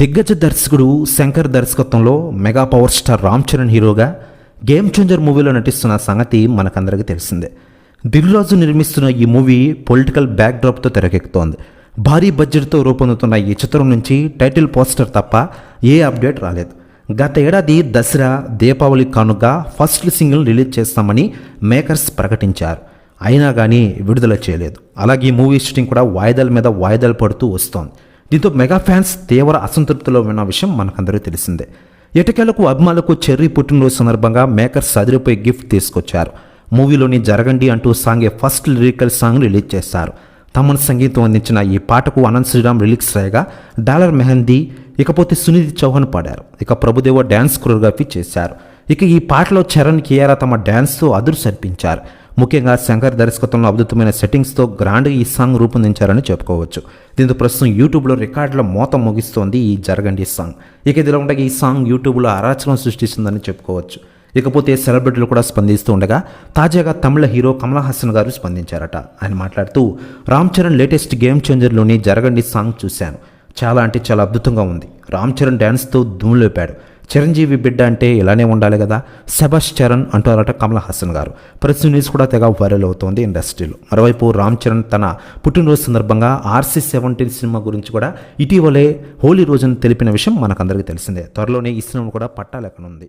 దిగ్గజ దర్శకుడు శంకర్ దర్శకత్వంలో mega power star Ram Charan హీరోగా గేమ్ చేంజర్ మూవీలో నటిస్తున్న సంగతి మనకందరికీ తెలిసిందే. దిల్రాజు నిర్మిస్తున్న ఈ మూవీ పొలిటికల్ బ్యాక్డ్రాప్తో తెరకెక్కుతోంది. భారీ బడ్జెట్తో రూపొందుతున్న ఈ చిత్రం నుంచి టైటిల్ పోస్టర్ తప్ప ఏ అప్డేట్ రాలేదు. గత ఏడాది దసరా దీపావళి కానుక ఫస్ట్ సింగిల్ రిలీజ్ చేస్తామని మేకర్స్ ప్రకటించారు. అయినా కానీ విడుదల చేయలేదు. అలాగే ఈ మూవీ షూటింగ్ కూడా వాయిదాల మీద వాయిదాలు పడుతూ వస్తోంది. దీంతో మెగా ఫ్యాన్స్ తీవ్ర అసంతృప్తిలో ఉన్న విషయం మనకందరూ తెలిసిందే. ఎటకేలకు అభిమానులకు చెర్రీ పుట్టినరోజు సందర్భంగా మేకర్స్ అదిరిపోయి గిఫ్ట్ తీసుకొచ్చారు. మూవీలోని జరగండి అంటూ సాంగే ఫస్ట్ లిరికల్ సాంగ్ రిలీజ్ చేశారు. తమన్ సంగీతం అందించిన ఈ పాటకు అనంత్ శ్రీరామ్ రిలీక్స్ రాయగా డాలర్ మెహందీ ఇకపోతే సునీతి చౌహాన్ పాడారు. ఇక ప్రభుదేవ డ్యాన్స్ కొరియోగ్రఫీ చేశారు. ఇక ఈ పాటలో చరణ్ కియారా తమ డ్యాన్స్తో అదురు సర్పించారు. ముఖ్యంగా శంకర్ దర్శకత్వంలో అద్భుతమైన సెట్టింగ్స్తో గ్రాండ్గా ఈ సాంగ్ రూపొందించారని చెప్పుకోవచ్చు. దీంతో ప్రస్తుతం యూట్యూబ్లో రికార్డుల మోత ముగిస్తోంది ఈ జరగండి సాంగ్. ఇక ఇదిలో ఉండగా ఈ సాంగ్ యూట్యూబ్లో అరాచకం సృష్టిస్తుందని చెప్పుకోవచ్చు. ఇకపోతే సెలబ్రిటీలు కూడా స్పందిస్తూ ఉండగా తాజాగా తమిళ హీరో కమల్ హాసన్ గారు స్పందించారట. ఆయన మాట్లాడుతూ రామ్ చరణ్ లేటెస్ట్ గేమ్ చేంజర్లోని జరగండి సాంగ్ చూశాను. చాలా అంటే చాలా అద్భుతంగా ఉంది. రామ్ చరణ్ డ్యాన్స్తో లేపాడు చిరంజీవి బిడ్డ అంటే ఇలానే ఉండాలి కదా? సెబస్ చరణ్ అంటారట కమల్ హాసన్ గారు. ప్రెస్ న్యూస్ కూడా తెగ వైరల్ అవుతోంది ఇండస్ట్రీలో. మరోవైపు రామ్ చరణ్ తన పుట్టినరోజు సందర్భంగా ఆర్సీ సెవెంటీన్ సినిమా గురించి కూడా ఇటీవలే హోలీ రోజున తెలిపిన విషయం మనకందరికీ తెలిసిందే. త్వరలోనే ఈ సినిమా కూడా పట్టాలెక్కనుంది.